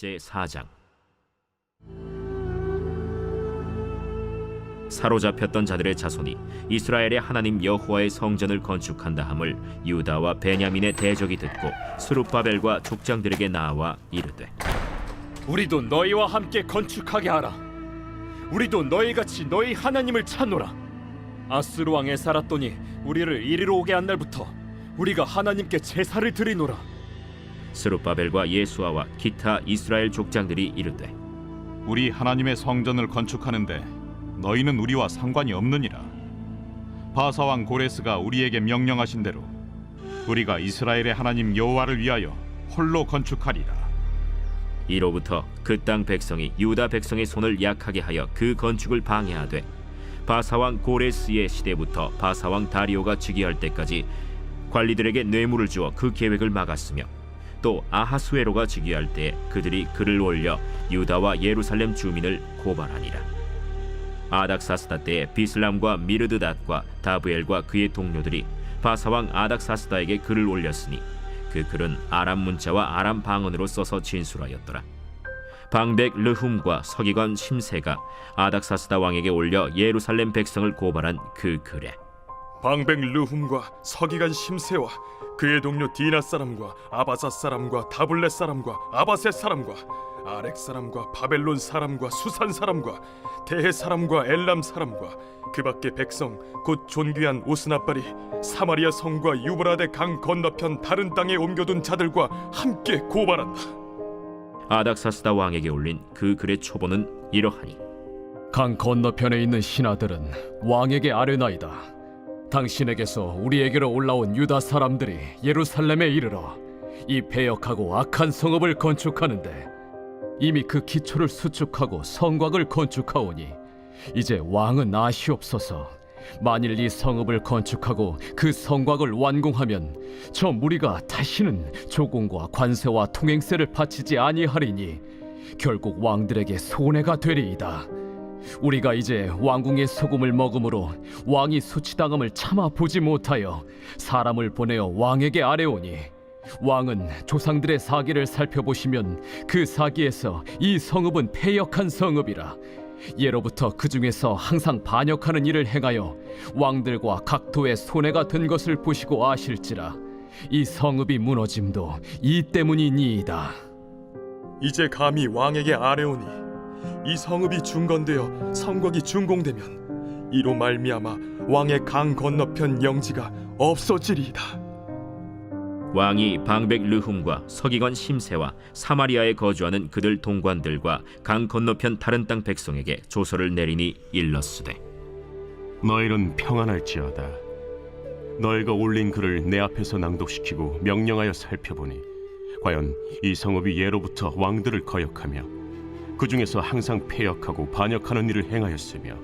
제 4장 사로잡혔던 자들의 자손이 이스라엘의 하나님 여호와의 성전을 건축한다 함을 유다와 베냐민의 대적이 듣고 스룹바벨과 족장들에게 나와 이르되 우리도 너희와 함께 건축하게 하라. 우리도 너희 같이 너희 하나님을 찾노라. 아스루 왕에 살았더니 우리를 이리로 오게 한 날부터 우리가 하나님께 제사를 드리노라. 스룹바벨과 예수아와 기타 이스라엘 족장들이 이르되 우리 하나님의 성전을 건축하는데 너희는 우리와 상관이 없느니라. 바사 왕 고레스가 우리에게 명령하신 대로 우리가 이스라엘의 하나님 여호와를 위하여 홀로 건축하리라. 이로부터 그 땅 백성이 유다 백성의 손을 약하게 하여 그 건축을 방해하되 바사왕 고레스의 시대부터 바사왕 다리오가 즉위할 때까지 관리들에게 뇌물을 주어 그 계획을 막았으며 또 아하수에로가 즉위할 때 그들이 글을 올려 유다와 예루살렘 주민을 고발하니라 아닥사스다 때에 비슬람과 미르드닷과 다브엘과 그의 동료들이 바사왕 아닥사스다에게 글을 올렸으니 그 글은 아람 문자와 아람 방언으로 써서 진술하였더라. 방백 르훔과 서기관 심세가 아닥사스다 왕에게 올려 예루살렘 백성을 고발한 그 글에 방백 르훔과 서기관 심세와 그의 동료 디나 사람과 아바사 사람과 다블렛 사람과 아바세 사람과 아렉 사람과 바벨론 사람과 수산 사람과 대해 사람과 엘람 사람과 그밖에 백성 곧 존귀한 오스나발이 사마리아 성과 유브라데 강 건너편 다른 땅에 옮겨둔 자들과 함께 고발한다. 아닥사스다 왕에게 올린 그 글의 초본은 이러하니 강 건너편에 있는 신하들은 왕에게 아뢰나이다. 당신에게서 우리에게로 올라온 유다 사람들이 예루살렘에 이르러 이 배역하고 악한 성읍을 건축하는데 이미 그 기초를 수축하고 성곽을 건축하오니 이제 왕은 아시옵소서. 만일 이 성읍을 건축하고 그 성곽을 완공하면 저 무리가 다시는 조공과 관세와 통행세를 바치지 아니하리니 결국 왕들에게 손해가 되리이다. 우리가 이제 왕궁의 소금을 먹음으로 왕이 수치당함을 참아 보지 못하여 사람을 보내어 왕에게 아뢰오니 왕은 조상들의 사기를 살펴보시면 그 사기에서 이 성읍은 패역한 성읍이라 예로부터 그 중에서 항상 반역하는 일을 행하여 왕들과 각도의 손해가 된 것을 보시고 아실지라 이 성읍이 무너짐도 이 때문이니이다. 이제 감히 왕에게 아뢰오니 이 성읍이 중건되어 성곽이 준공되면 이로 말미암아 왕의 강 건너편 영지가 없어지리이다. 왕이 방백 르훔과 서기관 심세와 사마리아에 거주하는 그들 동관들과 강 건너편 다른 땅 백성에게 조서를 내리니 일렀으되 너희는 평안할지어다. 너희가 올린 글을 내 앞에서 낭독시키고 명령하여 살펴보니 과연 이 성읍이 예로부터 왕들을 거역하며 그 중에서 항상 패역하고 반역하는 일을 행하였으며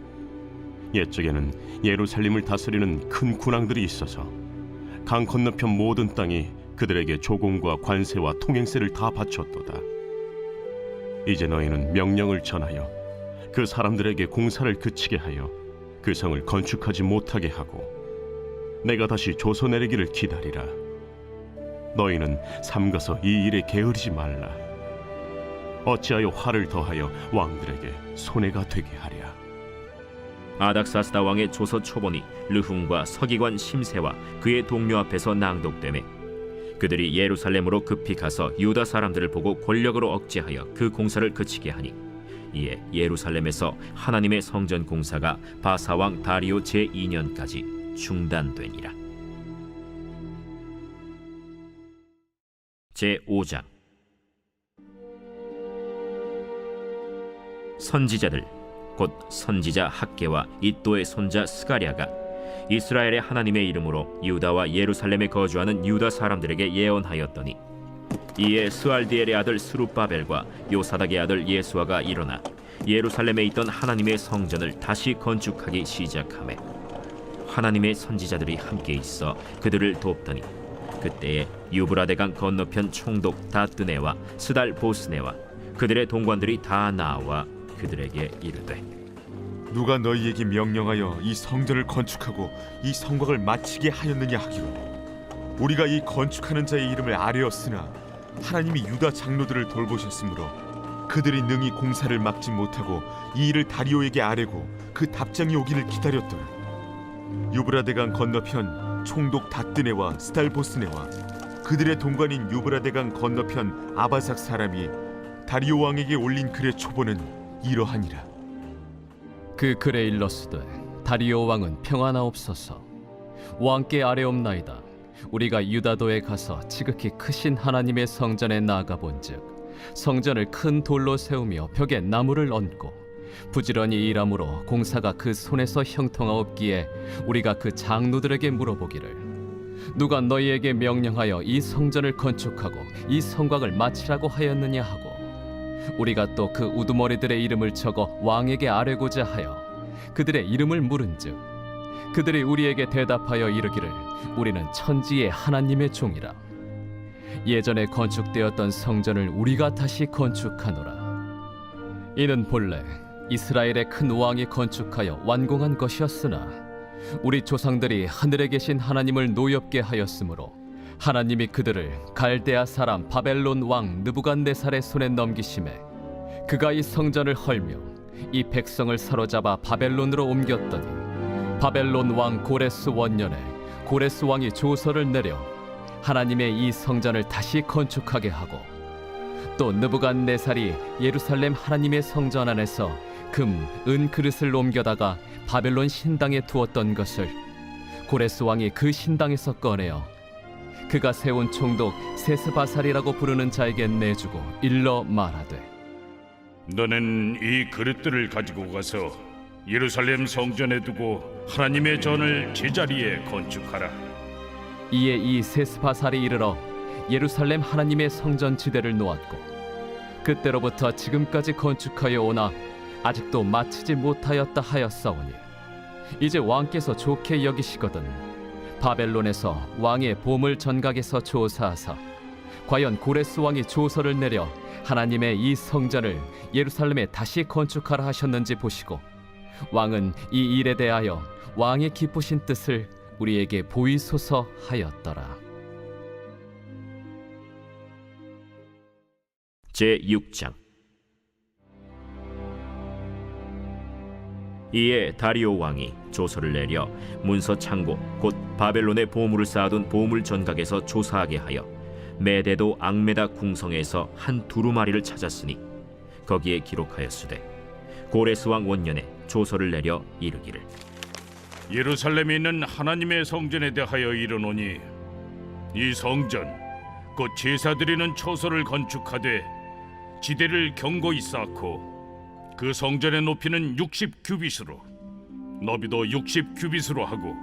옛적에는 예루살렘을 다스리는 큰 군왕들이 있어서 강 건너편 모든 땅이 그들에게 조공과 관세와 통행세를 다 바쳤도다. 이제 너희는 명령을 전하여 그 사람들에게 공사를 그치게 하여 그 성을 건축하지 못하게 하고 내가 다시 조서 내리기를 기다리라. 너희는 삼가서 이 일에 게으르지 말라. 어찌하여 화를 더하여 왕들에게 손해가 되게 하랴. 아닥사스다 왕의 조서 초본이 르훔과 서기관 심세와 그의 동료 앞에서 낭독되매 그들이 예루살렘으로 급히 가서 유다 사람들을 보고 권력으로 억제하여 그 공사를 그치게 하니 이에 예루살렘에서 하나님의 성전 공사가 바사왕 다리오 제 2년까지 중단되니라 제 5장 선지자들 곧 선지자 학계와 이또의 손자 스가랴가 이스라엘의 하나님의 이름으로 유다와 예루살렘에 거주하는 유다 사람들에게 예언하였더니 이에 스알디엘의 아들 스룹바벨과 요사닥의 아들 예수아가 일어나 예루살렘에 있던 하나님의 성전을 다시 건축하기 시작하매 하나님의 선지자들이 함께 있어 그들을 돕더니 그때에 유브라데강 건너편 총독 다뜨네와 스달 보스네와 그들의 동관들이 다 나와 그들에게 이르되 누가 너희에게 명령하여 이 성전을 건축하고 이 성곽을 마치게 하였느냐 하기로. 우리가 이 건축하는 자의 이름을 아뢰었으나 하나님이 유다 장로들을 돌보셨으므로 그들이 능히 공사를 막지 못하고 이 일을 다리오에게 아뢰고 그 답장이 오기를 기다렸더라. 유브라데강 건너편 총독 다뜨네와 스탈보스네와 그들의 동관인 유브라데강 건너편 아바삭 사람이 다리오 왕에게 올린 글의 초보는 이러하니라. 그 글에 일렀으되 다리오 왕은 평안하옵소서. 왕께 아뢰옵나이다. 우리가 유다도에 가서 지극히 크신 하나님의 성전에 나아가 본즉 성전을 큰 돌로 세우며 벽에 나무를 얹고 부지런히 일함으로 공사가 그 손에서 형통하옵기에 우리가 그 장로들에게 물어보기를 누가 너희에게 명령하여 이 성전을 건축하고 이 성곽을 마치라고 하였느냐 하고 우리가 또 그 우두머리들의 이름을 적어 왕에게 아뢰고자 하여 그들의 이름을 물은즉 그들이 우리에게 대답하여 이르기를 우리는 천지의 하나님의 종이라. 예전에 건축되었던 성전을 우리가 다시 건축하노라. 이는 본래 이스라엘의 큰 왕이 건축하여 완공한 것이었으나 우리 조상들이 하늘에 계신 하나님을 노엽게 하였으므로 하나님이 그들을 갈대아 사람 바벨론 왕 느부갓네살의 손에 넘기심에 그가 이 성전을 헐며 이 백성을 사로잡아 바벨론으로 옮겼더니 바벨론 왕 고레스 원년에 고레스 왕이 조서를 내려 하나님의 이 성전을 다시 건축하게 하고 또 느부갓네살이 예루살렘 하나님의 성전 안에서 금, 은 그릇을 옮겨다가 바벨론 신당에 두었던 것을 고레스 왕이 그 신당에서 꺼내어 그가 세운 총독 세스바살이라고 부르는 자에게 내주고 일러 말하되 너는 이 그릇들을 가지고 가서 예루살렘 성전에 두고 하나님의 전을 제자리에 건축하라. 이에 이 세스바살이 이르러 예루살렘 하나님의 성전 지대를 놓았고 그때로부터 지금까지 건축하여 오나 아직도 마치지 못하였다 하였사오니 이제 왕께서 좋게 여기시거든 바벨론에서 왕의 보물 전각에서 조사하사 과연 고레스 왕이 조서를 내려 하나님의 이 성전을 예루살렘에 다시 건축하라 하셨는지 보시고 왕은 이 일에 대하여 왕의 기쁘신 뜻을 우리에게 보이소서 하였더라. 제 6장 이에 다리오 왕이 조서를 내려 문서 창고 곧 바벨론의 보물을 쌓아둔 보물 전각에서 조사하게 하여 메대도 앙메다 궁성에서 한 두루마리를 찾았으니 거기에 기록하였으되 고레스 왕 원년에 조서를 내려 이르기를. 예루살렘에 있는 하나님의 성전에 대하여 이르노니 이 성전 곧 제사 드리는 초소를 건축하되 지대를 견고히 쌓고 그 성전의 높이는 60 규빗으로 너비도 60 규빗으로 하고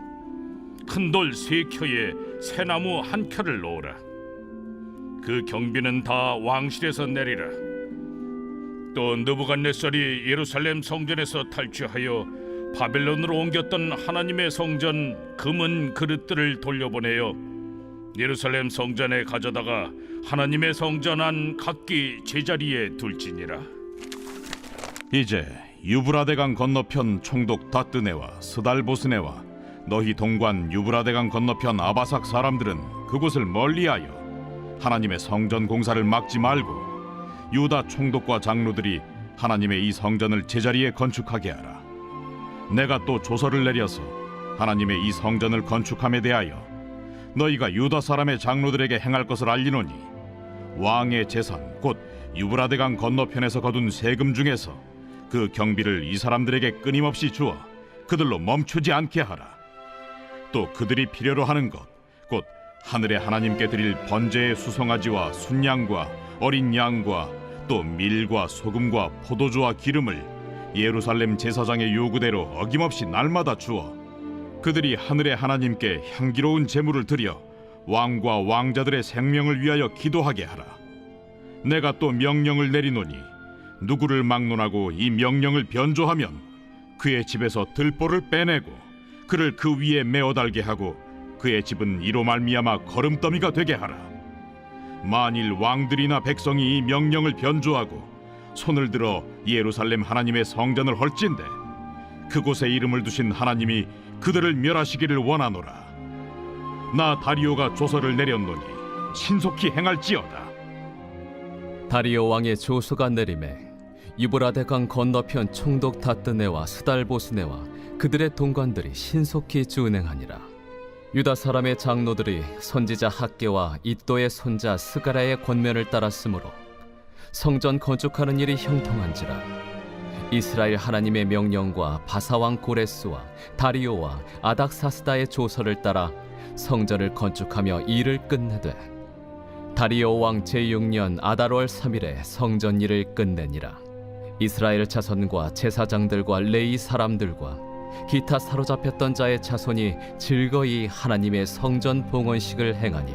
큰 돌 세 켜에 새나무 한 켜를 놓으라. 그 경비는 다 왕실에서 내리라. 또 느부갓네살이 예루살렘 성전에서 탈취하여 바벨론으로 옮겼던 하나님의 성전 금은 그릇들을 돌려보내어 예루살렘 성전에 가져다가 하나님의 성전 안 각기 제자리에 둘지니라 이제 유브라데강 건너편 총독 다뜨네와 스달보스네와 너희 동관 유브라데강 건너편 아바삭 사람들은 그곳을 멀리하여 하나님의 성전 공사를 막지 말고 유다 총독과 장로들이 하나님의 이 성전을 제자리에 건축하게 하라. 내가 또 조서를 내려서 하나님의 이 성전을 건축함에 대하여 너희가 유다 사람의 장로들에게 행할 것을 알리노니 왕의 재산 곧 유브라데강 건너편에서 거둔 세금 중에서 그 경비를 이 사람들에게 끊임없이 주어 그들로 멈추지 않게 하라. 또 그들이 필요로 하는 것 곧 하늘의 하나님께 드릴 번제의 수송아지와 순양과 어린 양과 또 밀과 소금과 포도주와 기름을 예루살렘 제사장의 요구대로 어김없이 날마다 주어 그들이 하늘의 하나님께 향기로운 제물을 드려 왕과 왕자들의 생명을 위하여 기도하게 하라. 내가 또 명령을 내리노니 누구를 막론하고 이 명령을 변조하면 그의 집에서 들보를 빼내고 그를 그 위에 메어 달게 하고 그의 집은 이로 말미암아 거름더미가 되게 하라. 만일 왕들이나 백성이 이 명령을 변조하고 손을 들어 예루살렘 하나님의 성전을 헐진대 그곳에 이름을 두신 하나님이 그들을 멸하시기를 원하노라. 나 다리오가 조서를 내렸노니 신속히 행할지어다. 다리오 왕의 조소가 내림에 유브라데 강 건너편 총독 다뜨네와 스달보스네와 그들의 동관들이 신속히 준행하니라. 유다 사람의 장로들이 선지자 학계와 이또의 손자 스가라의 권면을 따랐으므로 성전 건축하는 일이 형통한지라. 이스라엘 하나님의 명령과 바사왕 고레스와 다리오와 아닥사스다의 조서를 따라 성전을 건축하며 일을 끝내되 다리오 왕 제6년 아달월 3일에 성전 일을 끝내니라 이스라엘 자손과 제사장들과 레이 사람들과 기타 사로잡혔던 자의 자손이 즐거이 하나님의 성전 봉헌식을 행하니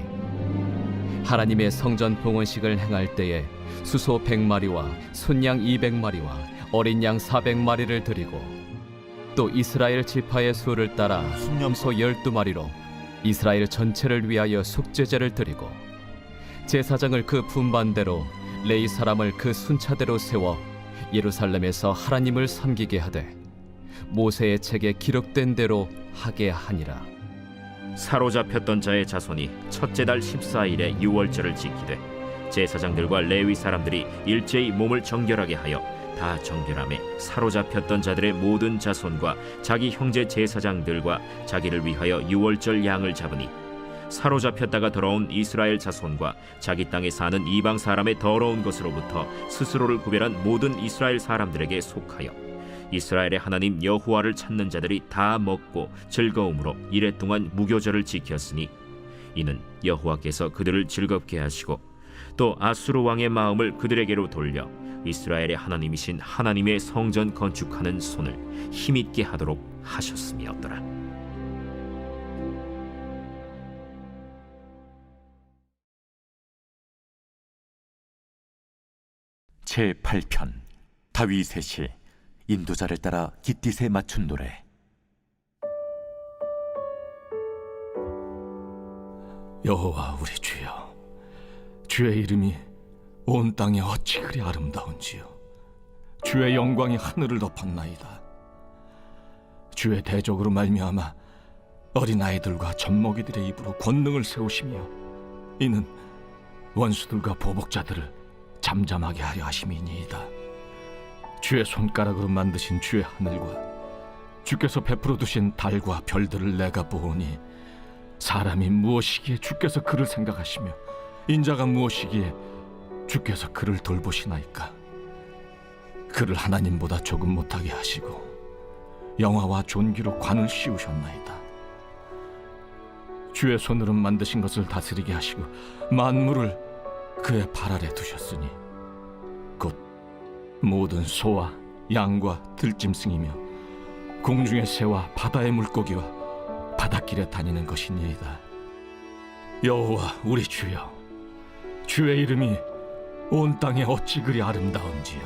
하나님의 성전 봉헌식을 행할 때에 수소 100마리와 순양 200마리와 어린 양 400마리를 드리고 또 이스라엘 지파의 수를 따라 순염소 12마리로 이스라엘 전체를 위하여 속죄제를 드리고 제사장을 그 분반대로 레이 사람을 그 순차대로 세워 예루살렘에서 하나님을 섬기게 하되 모세의 책에 기록된 대로 하게 하니라. 사로잡혔던 자의 자손이 첫째 달 14일에 유월절을 지키되 제사장들과 레위 사람들이 일제히 몸을 정결하게 하여 다 정결함에 사로잡혔던 자들의 모든 자손과 자기 형제 제사장들과 자기를 위하여 유월절 양을 잡으니 사로잡혔다가 돌아온 이스라엘 자손과 자기 땅에 사는 이방 사람의 더러운 것으로부터 스스로를 구별한 모든 이스라엘 사람들에게 속하여 이스라엘의 하나님 여호와를 찾는 자들이 다 먹고 즐거움으로 이래 동안 무교절을 지켰으니 이는 여호와께서 그들을 즐겁게 하시고 또 아수르 왕의 마음을 그들에게로 돌려 이스라엘의 하나님이신 하나님의 성전 건축하는 손을 힘있게 하도록 하셨음이었더라. 제 8편 다윗의 시 인도자를 따라 깃딧에 맞춘 노래. 여호와 우리 주여 주의 이름이 온 땅에 어찌 그리 아름다운지요. 주의 영광이 하늘을 덮었나이다. 주의 대적으로 말미암아 어린아이들과 젖먹이들의 입으로 권능을 세우시며 이는 원수들과 보복자들을 잠잠하게 하려 하심이니이다. 주의 손가락으로 만드신 주의 하늘과 주께서 베풀어 두신 달과 별들을 내가 보오니 사람이 무엇이기에 주께서 그를 생각하시며 인자가 무엇이기에 주께서 그를 돌보시나이까? 그를 하나님보다 조금 못하게 하시고 영화와 존귀로 관을 씌우셨나이다. 주의 손으로 만드신 것을 다스리게 하시고 만물을 그의 발 아래 두셨으니 곧 모든 소와 양과 들짐승이며 공중의 새와 바다의 물고기와 바닷길에 다니는 것이니이다. 여호와 우리 주여, 주의 이름이 온 땅에 어찌 그리 아름다운지요.